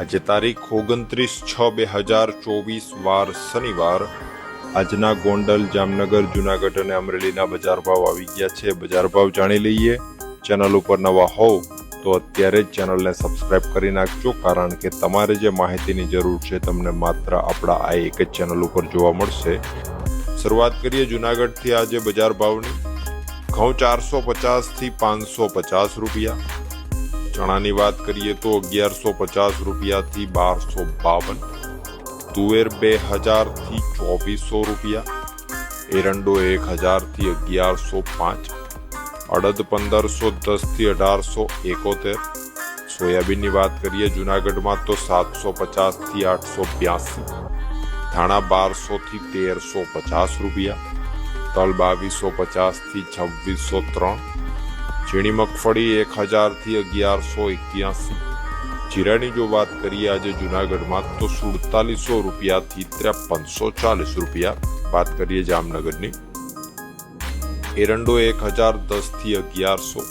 આજે તારીખ ઓગણત્રીસ છ બે હજાર ચોવીસ વાર શનિવાર. આજના ગોંડલ, જામનગર, જુનાગઢ અને અમરેલીના બજાર ભાવ આવી ગયા છે. બજાર ભાવ જાણી લઈએ. ચેનલ ઉપર નવા હોવ તો અત્યારે જ ચેનલને સબસ્ક્રાઇબ કરી નાખજો, કારણ કે તમારે જે માહિતીની જરૂર છે તમને માત્ર આપણા આ એક જ ચેનલ ઉપર જોવા મળશે. શરૂઆત કરીએ જુનાગઢથી આજે બજાર ભાવની. ઘઉં ચારસો પચાસથી પાંચસો પચાસ રૂપિયા. ચણાની વાત કરીએ તો અગિયારસો પચાસ રૂપિયાથી બારસો બાવન. તુવેર બે હજારથી ચોવીસો રૂપિયા. એરંડો એક હજારથી અગિયારસો પાંચ. અડદ પંદરસો, દસથી અઢારસો, એકોતેર. સોયાબીનની વાત કરીએ જુનાગઢમાં તો સાતસો પચાસથી આઠસો બ્યાસી. ધાણા બારસોથી તેરસો પચાસ રૂપિયા. તલ બાવીસો પચાસથી છવ્વીસો ત્રણ. ઝીણી મગફળી એક હજારથી અગિયારસો એક્યાસી. જીરાની જો વાત કરીએ આજે જુનાગઢમાં, તો સુડતાલીસો રૂપિયાથી ત્રેપનસો ચાલીસ રૂપિયા. વાત કરીએ જામનગરની. એરંડો એક હજાર દસથી અગિયારસો.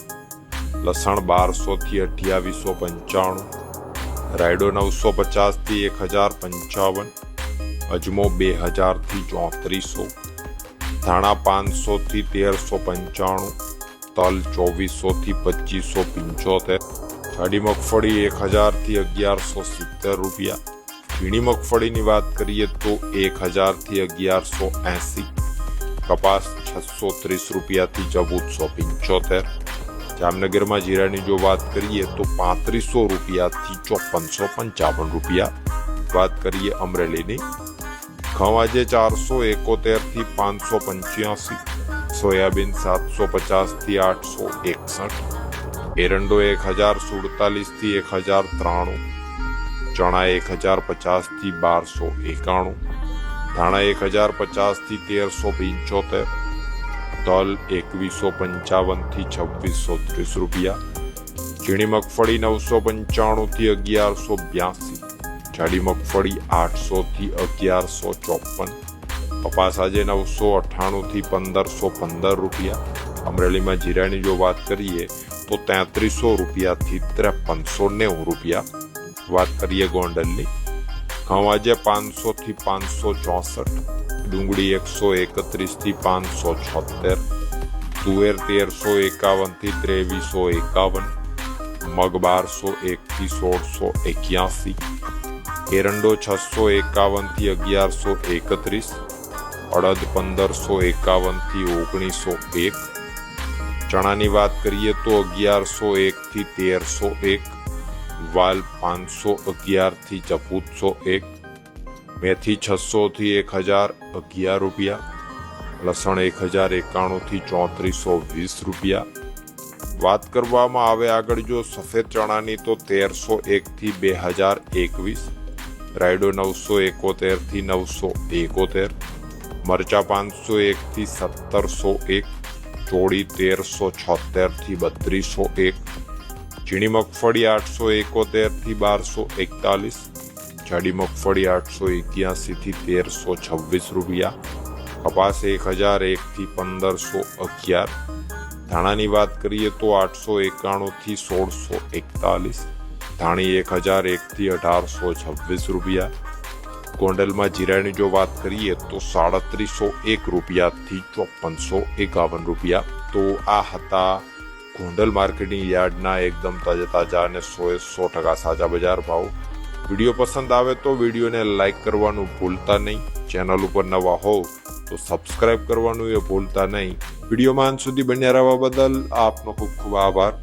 લસણ બારસોથી અઠ્યાવીસો પંચાણું. રાયડો નવસો પચાસથી એક હજાર પંચાવન. અજમો બે હજારથી ચોત્રીસો. ધાણા પાંચસોથી તેરસો પંચાણું. તલ ચોવીસોથી પચીસો પંચોતેર. જાડી મગફળી એક હજારથી અગિયારસો સિત્તેર રૂપિયા. ઝીણી મગફળીની વાત કરીએ તો એક હજારથી અગિયારસો એંસી. કપાસ છસો ત્રીસ રૂપિયાથી ચૌદસો પંચોતેર. જામનગરમાં જીરાની જો વાત કરીએ તો પાંત્રીસો રૂપિયાથી ચોપનસો પંચાવન રૂપિયા. વાત કરીએ અમરેલીની. ઘઉં આજે ચારસો એકોતેરથી પાંચસો પંચ્યાસી. સોયાબીન સાતસો પચાસથી આઠસો એકસઠ. એરંડો એક હજાર સુડતાલીસથી એક હજાર ત્રાણું. ચણા એક હજાર પચાસથી બારસો એકાણું. ધાણા એક હજાર પચાસથી તેરસો પંચોતેર. તલ એકવીસો પંચાવનથી છવ્વીસો ત્રીસ રૂપિયા. ઝીણી મગફળી નવસો પંચાણુંથી અગિયારસો બ્યાસી. જાડી મગફળી આઠસોથી અગિયારસો ચોપન. કપાસ આજે નવસો અઠ્ઠાણુંથી પંદરસો પંદર રૂપિયા. અમરેલીમાં જીરાની જો વાત કરીએ, તો તેત્રીસો રૂપિયાથી ત્રેપનસો નેવું રૂપિયા. વાત કરીએ ગોંડલની, ઘઉં આજે પાંચસોથી પાંચસો ચોસઠ, ડુંગળી એકસો એકત્રીસથી પાંચસો છોતેર, તુવેર તેરસો એકાવનથી ત્રેવીસો એકાવન, મગ બારસો એકથી સોળસો એક્યાસી, એરંડો છસો એકાવનથી અગિયારસો એકત્રીસ અડદ પંદરસો એકાવનથી ઓગણીસો એક. ચણાની વાત કરીએ તો અગિયારસો એકથી તેરસો એક. વાલ પાંચસો અગિયારથી ચૌદસો એક. મેથી છસોથી એક હજાર અગિયાર રૂપિયા. લસણ એક હજાર એકાણુંથી ચોત્રીસો વીસ રૂપિયા. વાત કરવામાં આવે આગળ જો સફેદ ચણાની તો તેરસો એકથી બે હજાર એકવીસ. રાયડો નવસો એકોતેરથી નવસો એકોતેર. મરચા પાંચસો એકથી સત્તરસો એક, ચોળી તેરસો છોતેરથી બત્રીસો એક, ઝીણી મગફળી આઠસો એકોતેરથી બારસો એકતાલીસ, જાડી મગફળી આઠસો એક્યાસીથી તેરસો છવ્વીસ રૂપિયા, કપાસ એક હજાર એકથી પંદરસો અગિયાર, ધાણાની વાત કરીએ તો આઠસો એકાણુંથી સોળસો એકતાલીસ, ધાણી એક હજાર એકથી અઢારસો છવ્વીસ રૂપિયા ગોંડલમાં જીરાની જો વાત કરીએ તો સાડત્રીસો એક રૂપિયાથી ચોપનસો એકાવન રૂપિયા. તો આ હતા ગોંડલ માર્કેટિંગ યાર્ડના એકદમ તાજા તાજા અને સો સો ટકા સાચા બજાર ભાવ. વીડિયો પસંદ આવે તો વિડીયોને લાઇક કરવાનું ભૂલતા નહીં. ચેનલ ઉપર નવા હોવ તો સબસ્ક્રાઇબ કરવાનું એ ભૂલતા નહીં. વિડીયોમાં અંત સુધી બન્યા રહેવા બદલ આપનો ખૂબ ખૂબ આભાર.